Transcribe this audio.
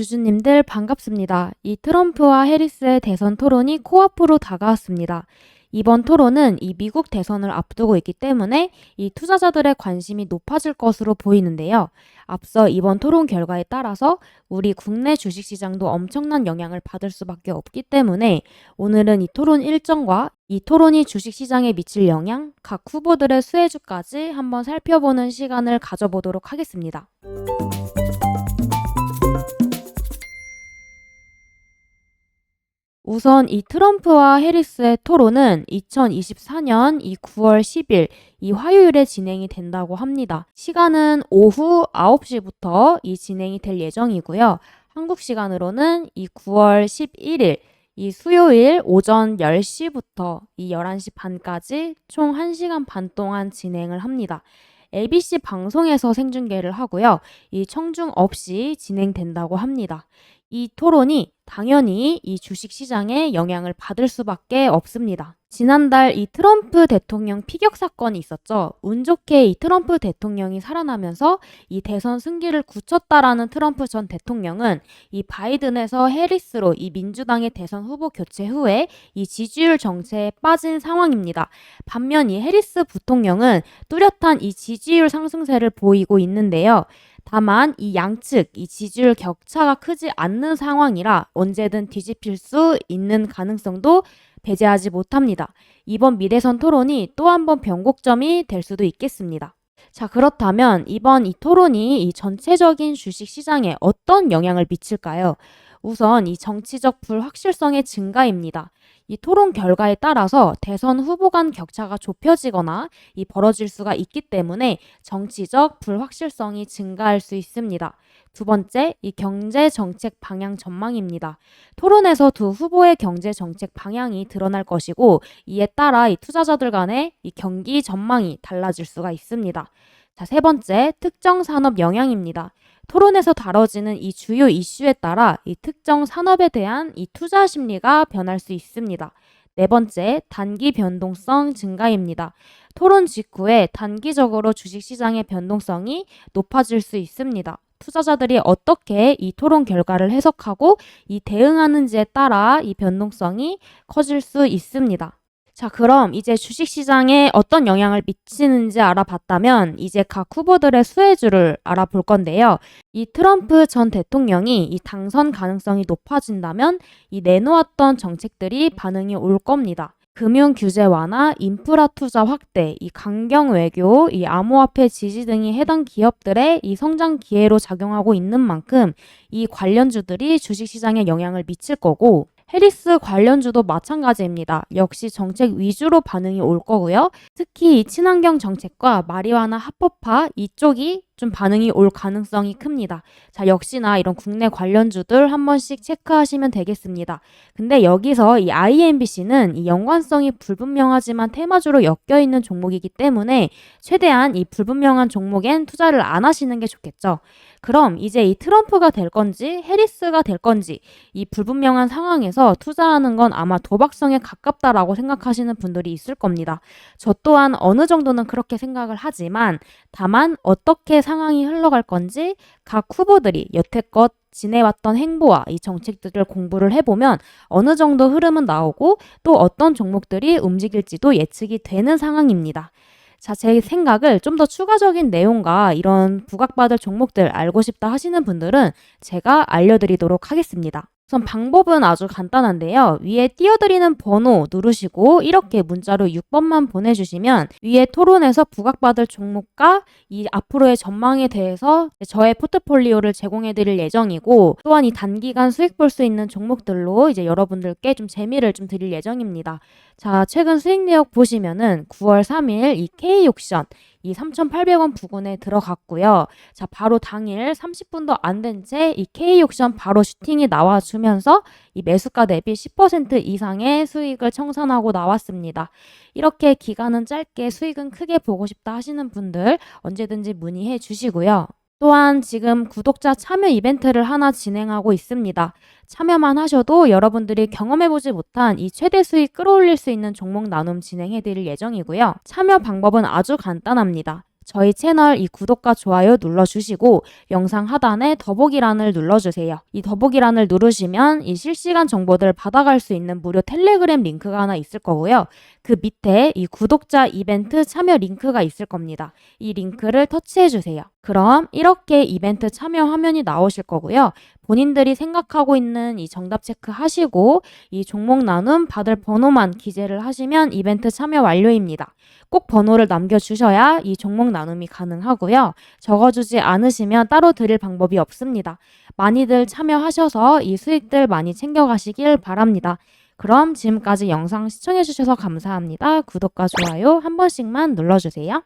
주주님들 반갑습니다. 이 트럼프와 해리스의 대선 토론이 코앞으로 다가왔습니다. 이번 토론은 이 미국 대선을 앞두고 있기 때문에 이 투자자들의 관심이 높아질 것으로 보이는데요. 앞서 이번 토론 결과에 따라서 우리 국내 주식시장도 엄청난 영향을 받을 수밖에 없기 때문에 오늘은 이 토론 일정과 이 토론이 주식시장에 미칠 영향, 각 후보들의 수혜주까지 한번 살펴보는 시간을 가져보도록 하겠습니다. 우선 이 트럼프와 해리스의 토론은 2024년 이 9월 10일 이 화요일에 진행이 된다고 합니다. 시간은 오후 9시부터 이 진행이 될 예정이고요. 한국 시간으로는 이 9월 11일 이 수요일 오전 10시부터 이 11시 반까지 총 1시간 반 동안 진행을 합니다. ABC 방송에서 생중계를 하고요. 이 청중 없이 진행된다고 합니다. 이 토론이 당연히 이 주식 시장에 영향을 받을 수밖에 없습니다. 지난달 이 트럼프 대통령 피격 사건이 있었죠. 운 좋게 이 트럼프 대통령이 살아나면서 이 대선 승기를 굳혔다라는 트럼프 전 대통령은 이 바이든에서 해리스로 이 민주당의 대선 후보 교체 후에 이 지지율 정체에 빠진 상황입니다. 반면 이 해리스 부통령은 뚜렷한 이 지지율 상승세를 보이고 있는데요. 다만 이 양측 이 지지율 격차가 크지 않는 상황이라 언제든 뒤집힐 수 있는 가능성도 배제하지 못합니다. 이번 미대선 토론이 또 한 번 변곡점이 될 수도 있겠습니다. 자, 그렇다면 이번 이 토론이 이 전체적인 주식 시장에 어떤 영향을 미칠까요? 우선 이 정치적 불확실성의 증가입니다. 이 토론 결과에 따라서 대선 후보 간 격차가 좁혀지거나 이 벌어질 수가 있기 때문에 정치적 불확실성이 증가할 수 있습니다. 두 번째, 이 경제 정책 방향 전망입니다. 토론에서 두 후보의 경제 정책 방향이 드러날 것이고 이에 따라 이 투자자들 간의 이 경기 전망이 달라질 수가 있습니다. 자, 세 번째, 특정 산업 영향입니다. 토론에서 다뤄지는 이 주요 이슈에 따라 이 특정 산업에 대한 이 투자 심리가 변할 수 있습니다. 네 번째, 단기 변동성 증가입니다. 토론 직후에 단기적으로 주식시장의 변동성이 높아질 수 있습니다. 투자자들이 어떻게 이 토론 결과를 해석하고 이 대응하는지에 따라 이 변동성이 커질 수 있습니다. 자, 그럼 이제 주식시장에 어떤 영향을 미치는지 알아봤다면 이제 각 후보들의 수혜주를 알아볼 건데요. 이 트럼프 전 대통령이 이 당선 가능성이 높아진다면 이 내놓았던 정책들이 반응이 올 겁니다. 금융 규제 완화, 인프라 투자 확대, 이 강경 외교, 이 암호화폐 지지 등이 해당 기업들의 이 성장 기회로 작용하고 있는 만큼 이 관련주들이 주식시장에 영향을 미칠 거고 해리스 관련주도 마찬가지입니다. 역시 정책 위주로 반응이 올 거고요. 특히 이 친환경 정책과 마리화나 합법화 이쪽이 좀 반응이 올 가능성이 큽니다. 자, 역시나 이런 국내 관련주들 한 번씩 체크하시면 되겠습니다. 근데 여기서 이 IMBC는 이 연관성이 불분명하지만 테마주로 엮여 있는 종목이기 때문에 최대한 이 불분명한 종목엔 투자를 안 하시는 게 좋겠죠. 그럼 이제 이 트럼프가 될 건지 해리스가 될 건지 이 불분명한 상황에서 투자하는 건 아마 도박성에 가깝다라고 생각하시는 분들이 있을 겁니다. 저 또한 어느 정도는 그렇게 생각을 하지만 다만 어떻게 상황이 흘러갈 건지 각 후보들이 여태껏 지내왔던 행보와 이 정책들을 공부를 해보면 어느 정도 흐름은 나오고 또 어떤 종목들이 움직일지도 예측이 되는 상황입니다. 자, 제 생각을 좀 더 추가적인 내용과 이런 부각받을 종목들 알고 싶다 하시는 분들은 제가 알려드리도록 하겠습니다. 우선 방법은 아주 간단한데요. 위에 띄워드리는 번호 누르시고 이렇게 문자로 6번만 보내주시면 위에 토론에서 부각받을 종목과 이 앞으로의 전망에 대해서 저의 포트폴리오를 제공해드릴 예정이고 또한 이 단기간 수익 볼 수 있는 종목들로 이제 여러분들께 좀 재미를 좀 드릴 예정입니다. 자, 최근 수익 내역 보시면은 9월 3일 이 K옥션 이 3,800원 부근에 들어갔고요. 자, 바로 당일 30분도 안 된 채 이 K옥션 바로 슈팅이 나와주면서 이 매수가 대비 10% 이상의 수익을 청산하고 나왔습니다. 이렇게 기간은 짧게 수익은 크게 보고 싶다 하시는 분들 언제든지 문의해 주시고요. 또한 지금 구독자 참여 이벤트를 하나 진행하고 있습니다. 참여만 하셔도 여러분들이 경험해보지 못한 이 최대 수익 끌어올릴 수 있는 종목 나눔 진행해드릴 예정이고요. 참여 방법은 아주 간단합니다. 저희 채널 이 구독과 좋아요 눌러주시고 영상 하단에 더보기란을 눌러주세요. 이 더보기란을 누르시면 이 실시간 정보들 받아갈 수 있는 무료 텔레그램 링크가 하나 있을 거고요. 그 밑에 이 구독자 이벤트 참여 링크가 있을 겁니다. 이 링크를 터치해 주세요. 그럼 이렇게 이벤트 참여 화면이 나오실 거고요. 본인들이 생각하고 있는 이 정답 체크 하시고 이 종목 나눔 받을 번호만 기재를 하시면 이벤트 참여 완료입니다. 꼭 번호를 남겨주셔야 이 종목 나눔이 가능하고요. 적어주지 않으시면 따로 드릴 방법이 없습니다. 많이들 참여하셔서 이 수익들 많이 챙겨가시길 바랍니다. 그럼 지금까지 영상 시청해주셔서 감사합니다. 구독과 좋아요 한 번씩만 눌러주세요.